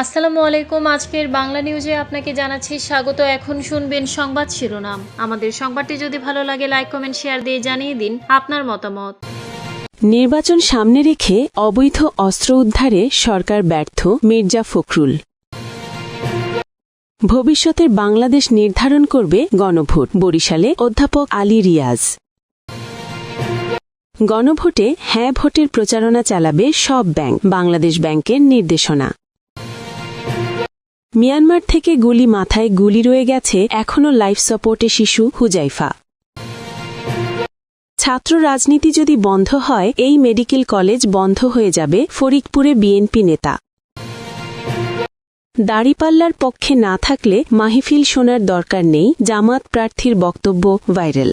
আসসালামু আলাইকুম। আজকের বাংলা নিউজে আপনাকে জানাচ্ছি স্বাগত। এখন শুনবেন সংবাদ শিরোনাম। আমাদের সংবাদটি যদি ভালো লাগে, লাইক, কমেন্ট, শেয়ার দিয়ে জানিয়ে দিন আপনার মতামত। নির্বাচন সামনে রেখে অবৈধ অস্ত্র উদ্ধারে সরকার ব্যর্থ মির্জা ফখরুল। ভবিষ্যতের বাংলাদেশ নির্ধারণ করবে গণভোট, বরিশালে অধ্যাপক আলী রিয়াজ। গণভোটে হ্যাঁ ভোটের প্রচারণা চালাবে সব ব্যাংক, বাংলাদেশ ব্যাংকের নির্দেশনা। মিয়ানমার থেকে গুলি মাথায় গুলি রয়ে গেছে এখনও লাইফ সাপোর্টে শিশু হুজাইফা। ছাত্র রাজনীতি যদি বন্ধ হয়, এই মেডিকেল কলেজ বন্ধ হয়ে যাবে, ফরিদপুরে বিএনপি নেতা। দাড়িপাল্লার পক্ষে না থাকলে মাহিফিল শোনার দরকার নেই, জামাত প্রার্থীর বক্তব্য ভাইরাল।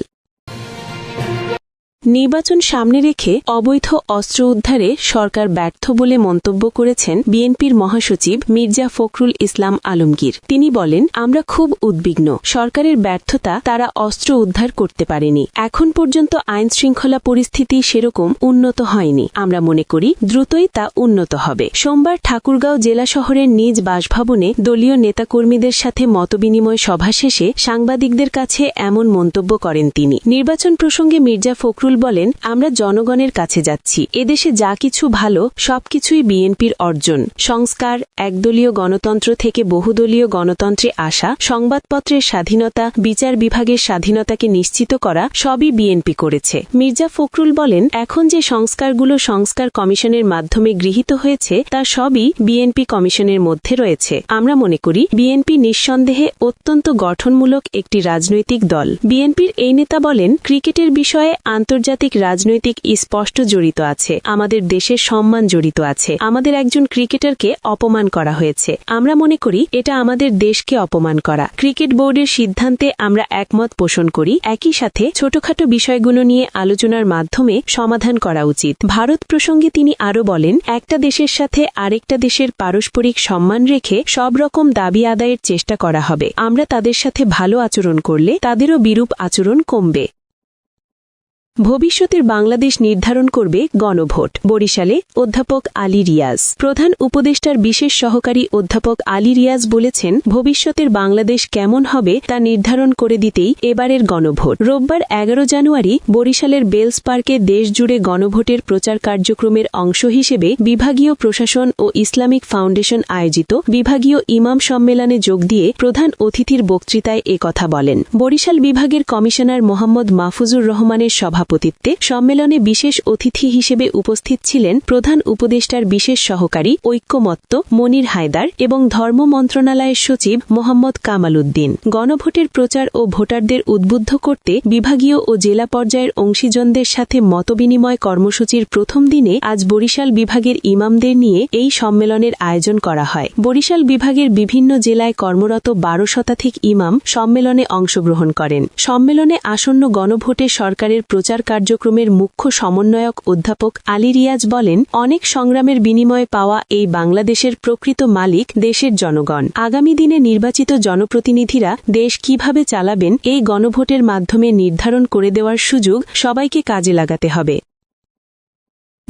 নির্বাচন সামনে রেখে অবৈধ অস্ত্র উদ্ধারে সরকার ব্যর্থ বলে মন্তব্য করেছেন বিএনপির মহাসচিব মির্জা ফখরুল ইসলাম আলমগীর। তিনি বলেন, আমরা খুব উদ্বিগ্ন। সরকারের ব্যর্থতা তারা অস্ত্র উদ্ধার করতে পারেনি। এখন পর্যন্ত আইন শৃঙ্খলা পরিস্থিতি সেরকম উন্নত হয়নি। আমরা মনে করি দ্রুতই তা উন্নত হবে। সোমবার ঠাকুরগাঁও জেলা শহরের নিজ বাসভবনে দলীয় নেতাকর্মীদের সাথে মতবিনিময় সভা শেষে সাংবাদিকদের কাছে এমন মন্তব্য করেন তিনি। নির্বাচন প্রসঙ্গে মির্জা ফখরুল বলেন, আমরা জনগণের কাছে যাচ্ছি। এদেশে যা কিছু ভালো সবকিছুই বিএনপির অর্জন। সংস্কার, একদলীয় গণতন্ত্র থেকে বহুদলীয় গণতন্ত্রে আসা, সংবাদপত্রের স্বাধীনতা, বিচার বিভাগের স্বাধীনতাকে নিশ্চিত করা, সবই বিএনপি করেছে। মির্জা ফখরুল বলেন, এখন যে সংস্কারগুলো সংস্কার কমিশনের মাধ্যমে গৃহীত হয়েছে, তা সবই বিএনপি কমিশনের মধ্যে রয়েছে। আমরা মনে করি, বিএনপি নিঃসন্দেহে অত্যন্ত গঠনমূলক একটি রাজনৈতিক দল। বিএনপির এই নেতা বলেন, ক্রিকেটের বিষয়ে আন্তর্জাতিক রাজনৈতিক স্পষ্ট জড়িত আছে। আমাদের দেশের সম্মান জড়িত আছে। আমাদের একজন ক্রিকেটারকে অপমান করা হয়েছে। আমরা মনে করি, এটা আমাদের দেশকে অপমান করা। ক্রিকেট বোর্ডের সিদ্ধান্তে আমরা একমত পোষণ করি। একই সাথে ছোটখাটো বিষয়গুলো নিয়ে আলোচনার মাধ্যমে সমাধান করা উচিত। ভারত প্রসঙ্গে তিনি আরও বলেন, একটা দেশের সাথে আরেকটা দেশের পারস্পরিক সম্মান রেখে সব রকম দাবি আদায়ের চেষ্টা করা হবে। আমরা তাদের সাথে ভালো আচরণ করলে তাদেরও বিরূপ আচরণ কমবে। ভবিষ্যতের বাংলাদেশ নির্ধারণ করবে গণভোট। বরিশালে অধ্যাপক আলী রিয়াজ। প্রধান উপদেষ্টার বিশেষ সহকারী অধ্যাপক আলী রিয়াজ বলেছেন, ভবিষ্যতের বাংলাদেশ কেমন হবে তা নির্ধারণ করে দিতেই এবারের গণভোট। রোববার এগারো জানুয়ারি বরিশালের বেলস পার্কে দেশজুড়ে গণভোটের প্রচার কার্যক্রমের অংশ হিসেবে বিভাগীয় প্রশাসন ও ইসলামিক ফাউন্ডেশন আয়োজিত বিভাগীয় ইমাম সম্মেলনে যোগ দিয়ে প্রধান অতিথির বক্তৃতায় কথা বলেন। বরিশাল বিভাগের কমিশনার মোহাম্মদ মাহফুজুর রহমানের সভা সভাপতিত্বে সম্মেলনে বিশেষ অতিথি হিসেবে উপস্থিত ছিলেন প্রধান উপদেষ্টার বিশেষ সহকারী ঐক্যমত্ত মনির হায়দার এবং ধর্ম মন্ত্রণালয়ের সচিব মোহাম্মদ কামাল উদ্দিন গণভোটের প্রচার ও ভোটারদের উদ্বুদ্ধ করতে বিভাগীয় ও জেলা পর্যায়ের অংশীজনদের সাথে মতবিনিময় কর্মসূচির প্রথম দিনে আজ বরিশাল বিভাগের ইমামদের নিয়ে এই সম্মেলনের আয়োজন করা হয়। বরিশাল বিভাগের বিভিন্ন জেলায় কর্মরত বারো শতাধিক ইমাম সম্মেলনে অংশগ্রহণ করেন। সম্মেলনে আসন্ন গণভোটে সরকারের প্রচার প্রচার কার্যক্রমের মুখ্য সমন্বয়ক অধ্যাপক আলী রিয়াজ বলেন, অনেক সংগ্রামের বিনিময়ে পাওয়া এই বাংলাদেশের প্রকৃত মালিক দেশের জনগণ। আগামী দিনে নির্বাচিত জনপ্রতিনিধিরা দেশ কীভাবে চালাবেন, এই গণভোটের মাধ্যমে নির্ধারণ করে দেওয়ার সুযোগ সবাইকে কাজে লাগাতে হবে।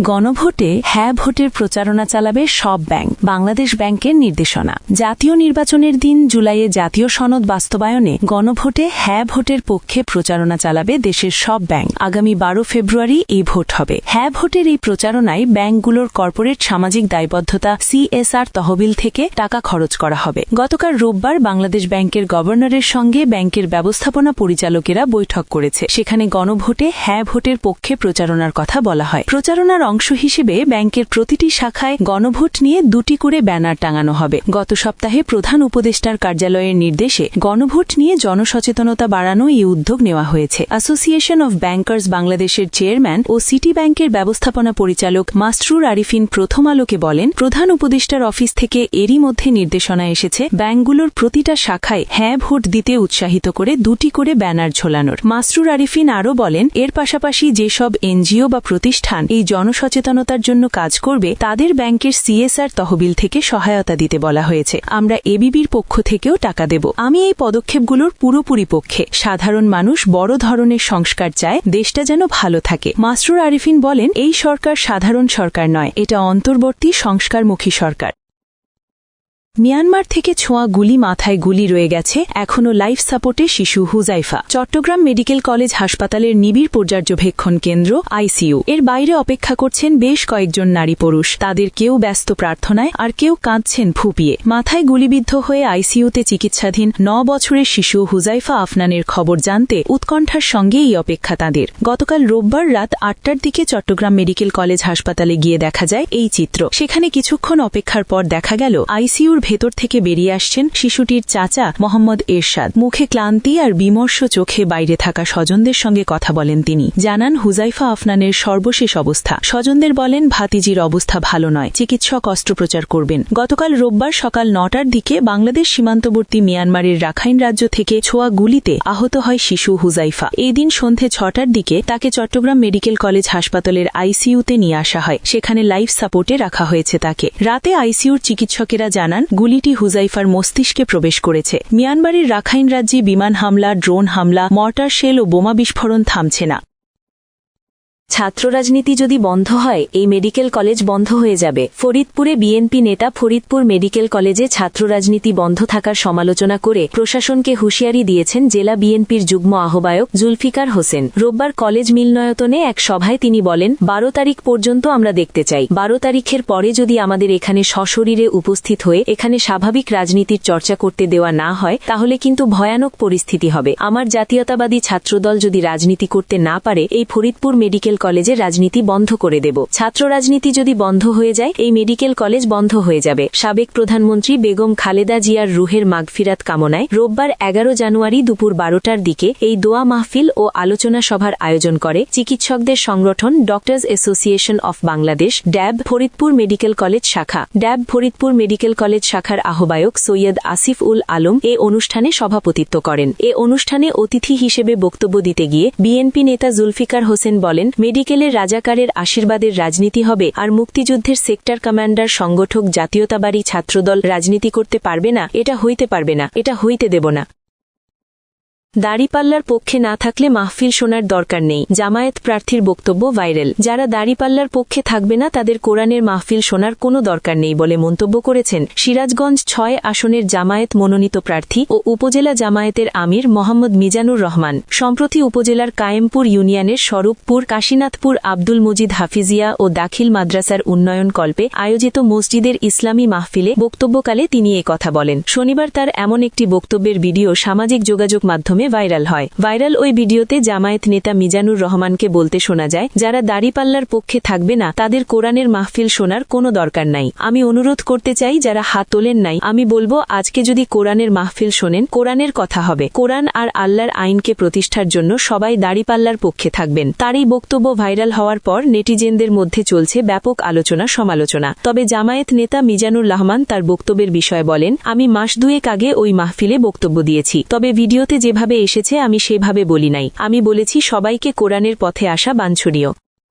গণভোটে হ্যাঁ ভোটের প্রচারণা চালাবে সব ব্যাংক, বাংলাদেশ ব্যাংকের নির্দেশনা। জাতীয় নির্বাচনের দিন জুলাইয়ে জাতীয় সনদ বাস্তবায়নে গণভোটে হ্যাঁ ভোটের পক্ষে প্রচারণা চালাবে দেশের সব ব্যাংক। আগামী বারো ফেব্রুয়ারি এই ভোট হবে। হ্যাঁ ভোটের এই প্রচারণায় ব্যাংকগুলোর কর্পোরেট সামাজিক দায়বদ্ধতা সিএসআর তহবিল থেকে টাকা খরচ করা হবে। গতকাল রোববার বাংলাদেশ ব্যাংকের গভর্নরের সঙ্গে ব্যাংকের ব্যবস্থাপনা পরিচালকেরা বৈঠক করেছে। সেখানে গণভোটে হ্যাঁ ভোটের পক্ষে প্রচারণার কথা বলা হয়। প্রচারণার অংশ হিসেবে ব্যাংকের প্রতিটি শাখায় গণভোট নিয়ে দুটি করে ব্যানার টাঙানো হবে। গত সপ্তাহে প্রধান উপদেষ্টার কার্যালয়ের নির্দেশে গণভোট নিয়ে জনসচেতনতা বাড়ানো এই উদ্যোগ নেওয়া হয়েছে। অ্যাসোসিয়েশন অব ব্যাংকার্স বাংলাদেশের চেয়ারম্যান ও সিটি ব্যাংকের ব্যবস্থাপনা পরিচালক মাস্টরুর আরিফিন প্রথম আলোকে বলেন, প্রধান উপদেষ্টার অফিস থেকে এরই মধ্যে নির্দেশনা এসেছে, ব্যাংকগুলোর প্রতিটা শাখায় হ্যাঁ ভোট দিতে উৎসাহিত করে দুটি করে ব্যানার ঝোলানোর। মাসরুর আরিফিন আরও বলেন, এর পাশাপাশি যেসব এনজিও বা প্রতিষ্ঠান এই জন জনসচেতনতার জন্য কাজ করবে, তাদের ব্যাংকের সিএসআর তহবিল থেকে সহায়তা দিতে বলা হয়েছে। আমরা এবিবির পক্ষ থেকেও টাকা দেব। আমি এই পদক্ষেপগুলোর পুরোপুরি পক্ষে। সাধারণ মানুষ বড় ধরনের সংস্কার চায়, দেশটা যেন ভালো থাকে। মাসরুর আরিফিন বলেন, এই সরকার সাধারণ সরকার নয়, এটা অন্তর্বর্তী সংস্কারমুখী সরকার। মিয়ানমার থেকে ছোঁয়া গুলি মাথায় গুলি রয়ে গেছে, এখনও লাইফ সাপোর্টে শিশু হুজাইফা। চট্টগ্রাম মেডিকেল কলেজ হাসপাতালের নিবিড় পর্যার্যবেক্ষণ কেন্দ্র, আইসিইউ। এর বাইরে অপেক্ষা করছেন বেশ কয়েকজন নারী পুরুষ। তাদের কেউ ব্যস্ত প্রার্থনায় আর কেউ কাঁদছেন ফুপিয়ে। মাথায় গুলিবিদ্ধ হয়ে আইসিইউতে চিকিৎসাধীন ন বছরের শিশু হুজাইফা আফনানের খবর জানতে উৎকণ্ঠার সঙ্গে এই অপেক্ষা তাঁদের। গতকাল রোববার রাত আটটার দিকে চট্টগ্রাম মেডিকেল কলেজ হাসপাতালে গিয়ে দেখা যায় এই চিত্র। সেখানে কিছুক্ষণ অপেক্ষার পর দেখা গেল, আইসিইউর ভেতর থেকে বেরিয়ে আসছেন শিশুটির চাচা মোহাম্মদ এরশাদ। মুখে ক্লান্তি আর বিমর্ষ চোখে বাইরে থাকা স্বজনদের সঙ্গে কথা বলেন তিনি। জানান, হুজাইফা আফনানের সর্বশেষ অবস্থা। স্বজনদের বলেন, ভাতিজির অবস্থা ভালো নয়। চিকিৎসক অস্ত্রোপচার করবেন। গতকাল রোববার সকাল নটার দিকে বাংলাদেশ সীমান্তবর্তী মিয়ানমারের রাখাইন রাজ্য থেকে ছোয়া গুলিতে আহত হয় শিশু হুজাইফা। এই দিন সন্ধে ছটার দিকে তাকে চট্টগ্রাম মেডিকেল কলেজ হাসপাতালের আইসিইউতে নিয়ে আসা হয়। সেখানে লাইফ সাপোর্টে রাখা হয়েছে তাকে। রাতে আইসিইউর চিকিৎসকেরা জানান গুলিটি হুজাইফার মস্তিষ্কে প্রবেশ করেছে। মিয়ানমারের রাখাইন রাজ্যে বিমান হামলা, ড্রোন হামলা, মর্টার শেল ও বোমা বিস্ফোরণ থামছে না। ছাত্র রাজনীতি যদি বন্ধ হয়, এই মেডিকেল কলেজ বন্ধ হয়ে যাবে। ফরিদপুরে বিএনপি নেতা ফরিদপুর মেডিকেল কলেজে ছাত্র রাজনীতি বন্ধ থাকার সমালোচনা করে প্রশাসনকে হুঁশিয়ারি দিয়েছেন জেলা বিএনপির যুগ্ম আহ্বায়ক জুলফিকার হোসেন। রোববার কলেজ মিলনয়তনে এক সভায় তিনি বলেন, বারো তারিখ পর্যন্ত আমরা দেখতে চাই। বারো তারিখের পরে যদি আমাদের এখানে সশরীরে উপস্থিত হয়ে এখানে স্বাভাবিক রাজনীতির চর্চা করতে দেওয়া না হয়, তাহলে কিন্তু ভয়ানক পরিস্থিতি হবে। আমার জাতীয়তাবাদী ছাত্রদল যদি রাজনীতি করতে না পারে, এই ফরিদপুর মেডিকেল কলেজে রাজনীতি বন্ধ করে দেব। ছাত্র রাজনীতি যদি বন্ধ হয়ে যায়, এই মেডিকেল কলেজ বন্ধ হয়ে যাবে। সাবেক প্রধানমন্ত্রী বেগম খালেদা জিয়ার রুহের মাগফিরাত কামনায় রোববার এগারো জানুয়ারি দুপুর বারোটার দিকে এই দোয়া মাহফিল ও আলোচনা সভার আয়োজন করে চিকিৎসকদের সংগঠন doctors association of Bangladesh, DAB, Faridpur medical college শাখা। ড্যাব, ফরিদপুর মেডিকেল কলেজ শাখার আহ্বায়ক সৈয়দ আসিফ উল আলম এ অনুষ্ঠানে সভাপতিত্ব করেন। এ অনুষ্ঠানে অতিথি হিসেবে বক্তব্য দিতে গিয়ে বিএনপি নেতা জুলফিকার হোসেন বলেন মেডিকেলের রাজাকারের আশীর্বাদের রাজনীতি হবে আর মুক্তিযুদ্ধের সেক্টর কমান্ডার, সংগঠক, জাতীয়তাবাদী ছাত্রদল রাজনীতি করতে পারবে না, এটা হইতে পারবে না, এটা হইতে দেব না। দাড়িপাল্লার পক্ষে না থাকলে মাহফিল শোনার দরকার নেই। জামায়াত প্রার্থীর বক্তব্য ভাইরাল। যারা দাড়িপাল্লার পক্ষে থাকবে না, তাদের কোরআনের মাহফিল শোনার কোনো দরকার নেই বলে মন্তব্য করেছেন সিরাজগঞ্জ ছয় আসনের জামায়াত মনোনীত প্রার্থী ও উপজেলা জামায়াতের আমির মোহাম্মদ মিজানুর রহমান। সম্প্রতি উপজেলার কায়েমপুর ইউনিয়নের স্বরূপপুর, কাশীনাথপুর, আব্দুল মজিদ হাফিজিয়া ও দাখিল মাদ্রাসার উন্নয়ন কল্পে আয়োজিত মসজিদের ইসলামী মাহফিলে বক্তব্যকালে তিনি কথা বলেন। শনিবার তার এমন একটি বক্তব্যের ভিডিও সামাজিক যোগাযোগ মাধ্যমে ভাইরাল হয়। ভাইরাল ওই ভিডিওতে জামায়াত নেতা মিজানুর রহমানকে বলতে শোনা যায়, যারা দাড়িপাল্লার পক্ষে থাকবে না, তাদের কোরআনের মাহফিল শোনার কোনো দরকার নাই। আমি অনুরোধ করতে চাই, যারা হাত তোলেন নাই, আমি বলব, আজকে যদি কোরআনের মাহফিল শোনেন, কোরআনের কথা হবে। কোরআন আর আল্লাহর আইনকে প্রতিষ্ঠার জন্য সবাই দাড়িপাল্লার পক্ষে থাকবেন। তার এই বক্তব্য ভাইরাল হওয়ার পর নেটিজেনদের মধ্যে চলছে ব্যাপক আলোচনা সমালোচনা। তবে জামায়াত নেতা মিজানুর রহমান তার বক্তব্যের বিষয়ে বলেন, আমি মাস দুয়েক আগে ওই মাহফিলে বক্তব্য দিয়েছি। তবে ভিডিওতে যেভাবে এসেছে আমি সেভাবে বলি নাই। আমি বলেছি সবাইকে কোরআনের পথে আসা বাঞ্ছনীয়।